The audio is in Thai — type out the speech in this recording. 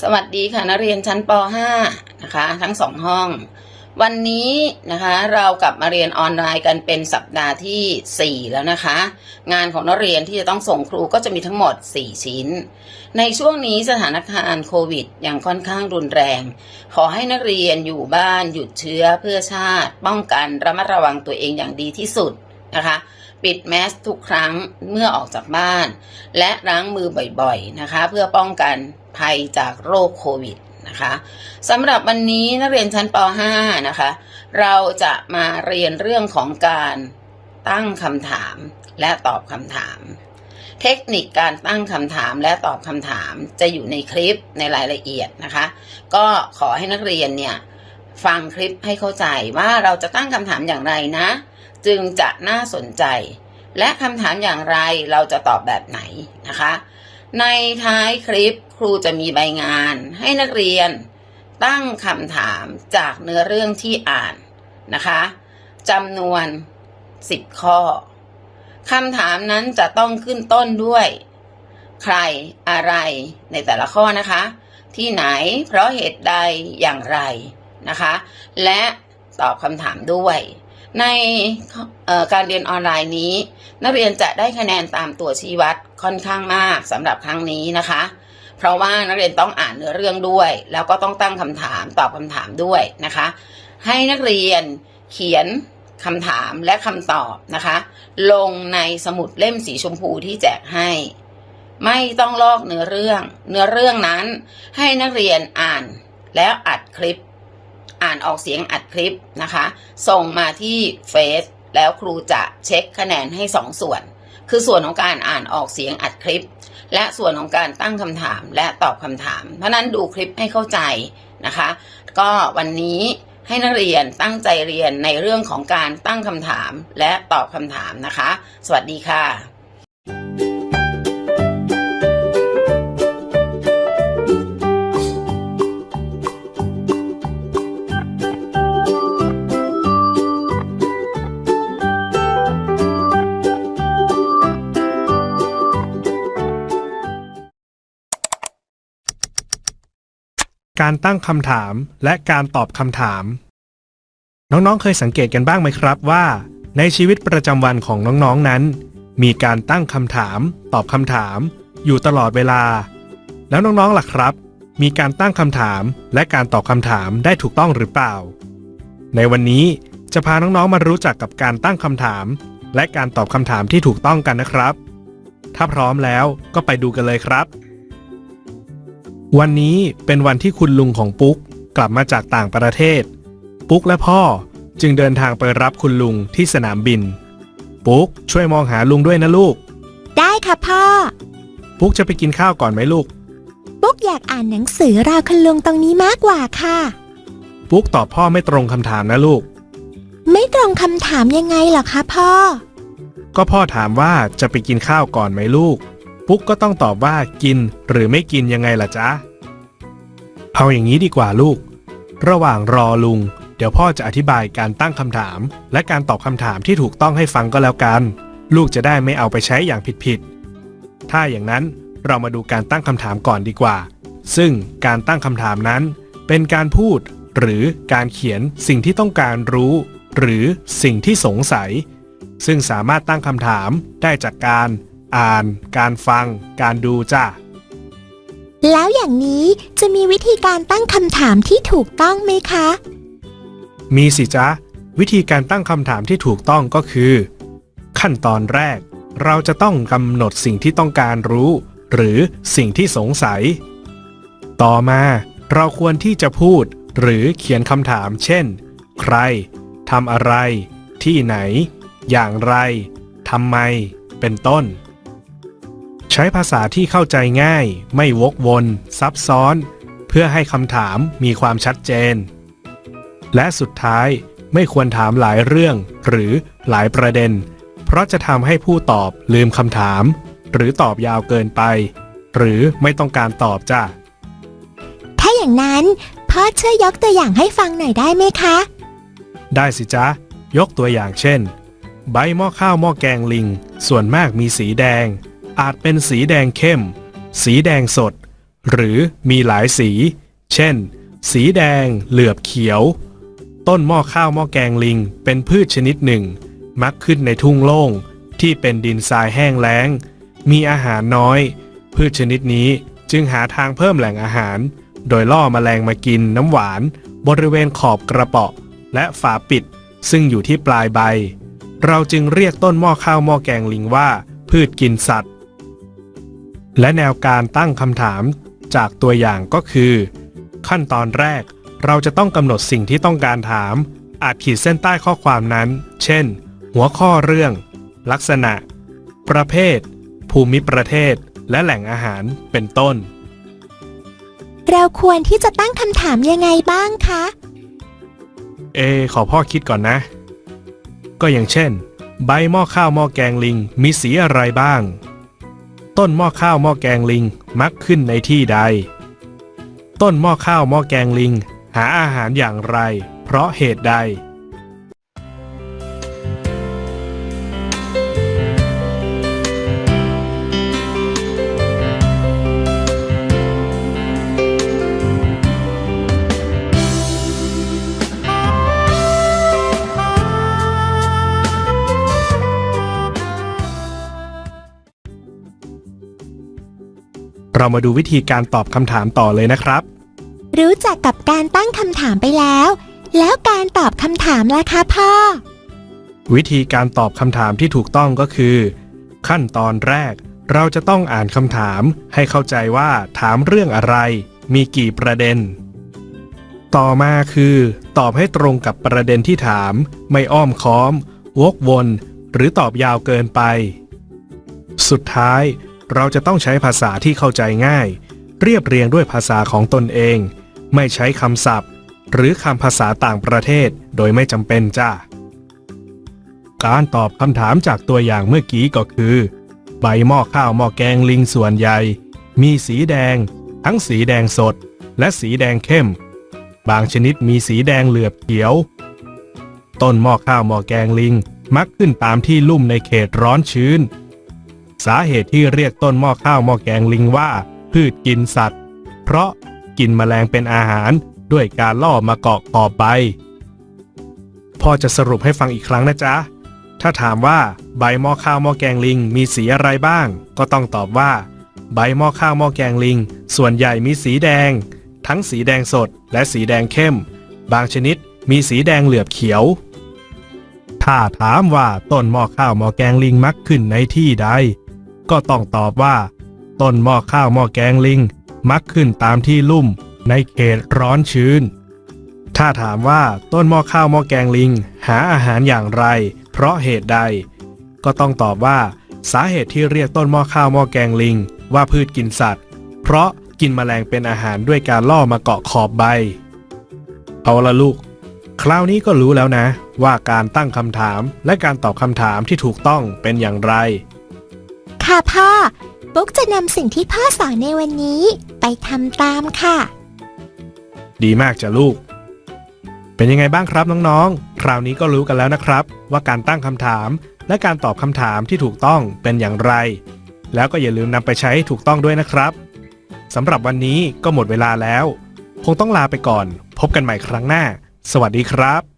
สวัสดีค่ะนักเรียนชั้นป .5 นะคะ ทั้งสองห้อง วันนี้นะคะเรากลับมาเรียนออนไลน์กันเป็นสัปดาห์ที่ 4 แล้วนะคะ งานของนักเรียนที่จะต้องส่งครูก็จะมีทั้งหมด 4 ชิ้น ในช่วงนี้สถานการณ์โควิดยังค่อนข้างรุนแรง ขอให้นักเรียนอยู่บ้านหยุดเชื้อเพื่อชาติ ป้องกันระมัดระวังตัวเองอย่างดีที่สุดนะคะ ปิดแมสทุกครั้งเมื่อออกจากบ้าน และล้างมือบ่อยๆนะคะ เพื่อป้องกันภัยจากโรคโควิดนะคะสำหรับวันนี้นักเรียนชั้นป .5 นะคะ เราจะมาเรียนเรื่องของการตั้งคำถามและตอบคำถาม เทคนิคการตั้งคำถามและตอบคำถามจะอยู่ในคลิปในรายละเอียดนะคะ ก็ขอให้นักเรียนเนี่ยฟังคลิปให้เข้าใจว่าเราจะตั้งคำถามอย่างไรนะ จึงจะน่าสนใจ และคำถามอย่างไรเราจะตอบแบบไหนนะคะ ในท้ายคลิปครูจะมีใบงานให้นักเรียน ตั้งคำถามจากเนื้อเรื่องที่อ่านนะคะจำนวน 10 ข้อคำถามนั้นจะต้องขึ้นต้นด้วย ใครอะไรในแต่ละข้อนะคะ ที่ไหนเพราะเหตุใดอย่างไรนะคะ และตอบคำถามด้วย ในการเรียนออนไลน์นี้ นักเรียนจะได้คะแนนตามตัวชี้วัดค่อนข้างมากสำหรับครั้งนี้นะคะ เพราะว่านักเรียนต้องอ่านเนื้อเรื่องด้วย แล้วก็ต้องตั้งคำถามตอบคำถามด้วยนะคะ ให้นักเรียนเขียนคำถามและคำตอบนะคะ ลงในสมุดเล่มสีชมพูที่แจกให้ ไม่ต้องลอกเนื้อเรื่อง เนื้อเรื่องนั้น ให้นักเรียนอ่านแล้วอัดคลิป อ่านออกเสียงอัดคลิปนะคะ ส่งมาที่เฟซแล้วครูจะเช็คคะแนนให้สองส่วน คือส่วนของการอ่านออกเสียงอัดคลิป และส่วนของการตั้งคำถามและตอบคำถาม เพราะนั้นดูคลิปให้เข้าใจนะคะ ก็วันนี้ให้นักเรียนตั้งใจเรียนในเรื่องของการตั้งคำถามและตอบคำถามนะคะ สวัสดีค่ะ การตั้งคำถาม และการตอบคำถาม น้องๆ เคยสังเกตกันบ้างไหมครับว่า ในชีวิตประจำวันของน้องๆนั้น มีการตั้งคำถาม ตอบคำถาม อยู่ตลอดเวลา แล้วน้องๆล่ะครับ มีการตั้งคำถาม และการตอบคำถามได้ถูกต้องหรือเปล่า ในวันนี้จะพาน้องๆ มารู้จักกับการตั้งคำถาม และการตอบคำถามที่ถูกต้องกันนะครับ ถ้าพร้อมแล้วก็ไปดูกันเลยครับ วันนี้เป็นวันที่คุณลุงของปุ๊กกลับมาจากต่างประเทศ ปุ๊กและพ่อจึงเดินทางไปรับคุณลุงที่สนามบิน ปุ๊กช่วยมองหาลุงด้วยนะลูก ได้ค่ะพ่อ ปุ๊กจะไปกินข้าวก่อนไหมลูก ปุ๊กอยากอ่านหนังสือราวคุณลุงตรงนี้มากกว่าค่ะ ปุ๊กตอบพ่อไม่ตรงคำถามนะลูก ไม่ตรงคำถามยังไงเหรอคะพ่อ ก็พ่อถามว่าจะไปกินข้าวก่อนไหมลูก ปุ๊กก็ต้องตอบว่ากินหรือไม่กินยังไงล่ะจ๊ะ เอาอย่างนี้ดีกว่าลูก ระหว่างรอลุง เดี๋ยวพ่อจะอธิบายการตั้งคำถาม และการตอบคำถามที่ถูกต้องให้ฟังก็แล้วกัน ลูกจะได้ไม่เอาไปใช้อย่างผิดๆ ถ้าอย่างนั้นเรามาดูการตั้งคำถามก่อนดีกว่า ซึ่งการตั้งคำถามนั้น เป็นการพูด หรือการเขียนสิ่งที่ต้องการรู้ หรือสิ่งที่สงสัย ซึ่งสามารถตั้งคำถามได้จากการ อ่าน การฟัง การดูจ้าแล้วอย่างนี้จะมีวิธีการตั้งคำถามที่ถูกต้องไหมคะ มีสิจ๊ะ วิธีการตั้งคำถามที่ถูกต้องก็คือ ขั้นตอนแรก เราจะต้องกำหนดสิ่งที่ต้องการรู้ หรือสิ่งที่สงสัย ต่อมาเราควรที่จะพูด หรือเขียนคำถาม เช่น ใครทำอะไร ที่ไหน อย่างไรทำไม เป็นต้น ใช้ภาษาที่เข้าใจง่าย ไม่วกวน ซับซ้อน เพื่อให้คำถามมีความชัดเจน และสุดท้ายไม่ควรถามหลายเรื่อง หรือหลายประเด็น เพราะจะทำให้ผู้ตอบลืมคำถาม หรือตอบยาวเกินไป หรือไม่ต้องการตอบจ้าถ้าอย่างนั้นพ่อช่วยยกตัวอย่างให้ฟังหน่อยได้ไหมคะ ได้สิจ๊ะ ยกตัวอย่างเช่น ใบหม้อข้าวหม้อแกงลิง ส่วนมากมีสีแดง อาจเป็นสีแดงเข้ม สีแดงสด หรือมีหลายสี เช่น สีแดง เหลือบเขียว ต้นหม้อข้าวหม้อแกงลิงเป็นพืชชนิดหนึ่ง มักขึ้นในทุ่งโล่งที่เป็นดินทรายแห้งแล้ง มีอาหารน้อย พืชชนิดนี้จึงหาทางเพิ่มแหล่งอาหาร โดยล่อแมลงมากินน้ำหวาน บริเวณขอบกระเปาะ และฝาปิด ซึ่งอยู่ที่ปลายใบ เราจึงเรียกต้นหม้อข้าวหม้อแกงลิงว่า พืชกินสัตว์ และแนวการตั้งคำถามจากตัวอย่างก็คือ ขั้นตอนแรกเราจะต้องกำหนดสิ่งที่ต้องการถาม อาจขีดเส้นใต้ข้อความนั้น เช่น หัวข้อเรื่อง ลักษณะ ประเภท ภูมิประเทศ และแหล่งอาหารเป็นต้น เราควรที่จะตั้งคำถามยังไงบ้างคะ เอ ขอพ่อคิดก่อนนะ ก็อย่างเช่น ใบหม้อข้าวหม้อแกงลิงมีสีอะไรบ้าง ต้นหม้อข้าวหม้อแกงลิงมักขึ้นในที่ใด ต้นหม้อข้าวหม้อแกงลิง หาอาหารอย่างไร เพราะเหตุใด เรามาดูวิธีการตอบคำถามต่อเลยนะครับ รู้จักกับการตั้งคำถามไปแล้ว แล้วการตอบคำถามล่ะคะพ่อ วิธีการตอบคำถามที่ถูกต้องก็คือ ขั้นตอนแรก เราจะต้องอ่านคำถาม ให้เข้าใจว่าถามเรื่องอะไร มีกี่ประเด็น ต่อมาคือ ตอบให้ตรงกับประเด็นที่ถาม ไม่อ้อมค้อม วกวน หรือตอบยาวเกินไป สุดท้าย เราจะต้องใช้ภาษาที่เข้าใจง่าย เรียบเรียงด้วยภาษาของตนเอง ไม่ใช้คำศัพท์ หรือคำภาษาต่างประเทศโดยไม่จำเป็นจ้าการตอบคำถามจากตัวอย่างเมื่อกี้ก็คือ ใบหม้อข้าวหม้อแกงลิงส่วนใหญ่ มีสีแดง ทั้งสีแดงสด และสีแดงเข้ม บางชนิดมีสีแดงเหลือบเขียว ต้นหม้อข้าวหม้อแกงลิงมักขึ้นตามที่ลุ่มในเขตร้อนชื้น สาเหตุที่เรียกต้นหม้อข้าวหม้อแกงลิงว่า พืชกินสัตว์ เพราะกินแมลงเป็นอาหารด้วยการล่อมาเกาะขอบใบพ่อจะสรุปให้ฟังอีกครั้งนะจ๊ะ ถ้าถามว่าใบหม้อข้าวหม้อแกงลิงมีสีอะไรบ้าง ก็ต้องตอบว่า ใบหม้อข้าวหม้อแกงลิง ส่วนใหญ่มีสีแดง ทั้งสีแดงสดและสีแดงเข้ม บางชนิดมีสีแดงเหลือบเขียว ถ้าถามว่าต้นหม้อข้าวหม้อแกงลิงมักขึ้นในที่ใด ก็ต้องตอบว่า ต้นหม้อข้าวหม้อแกงลิง มักขึ้นตามที่ลุ่มในเขตร้อนชื้น ถ้าถามว่าต้นหม้อข้าวหม้อแกงลิง หาอาหารอย่างไร เพราะเหตุใด ก็ต้องตอบว่า สาเหตุที่เรียกต้นหม้อข้าวหม้อแกงลิง ว่าพืชกินสัตว์ เพราะกินแมลงเป็นอาหารด้วยการล่อมาเกาะขอบใบ เอาละลูก คราวนี้ก็รู้แล้วนะ ว่าการตั้งคำถามและการตอบคำถามที่ถูกต้องเป็นอย่างไร ค่ะพ่อ บุ๊กจะนำสิ่งที่พ่อสอนในวันนี้ไปทำตามค่ะ ดีมากจ้ะลูก เป็นยังไงบ้างครับน้องๆ คราวนี้ก็รู้กันแล้วนะครับ ว่าการตั้งคำถามและการตอบคำถามที่ถูกต้องเป็นอย่างไร แล้วก็อย่าลืมนำไปใช้ให้ถูกต้องด้วยนะครับสำหรับวันนี้ก็หมดเวลาแล้ว คงต้องลาไปก่อน พบกันใหม่ครั้งหน้า สวัสดีครับ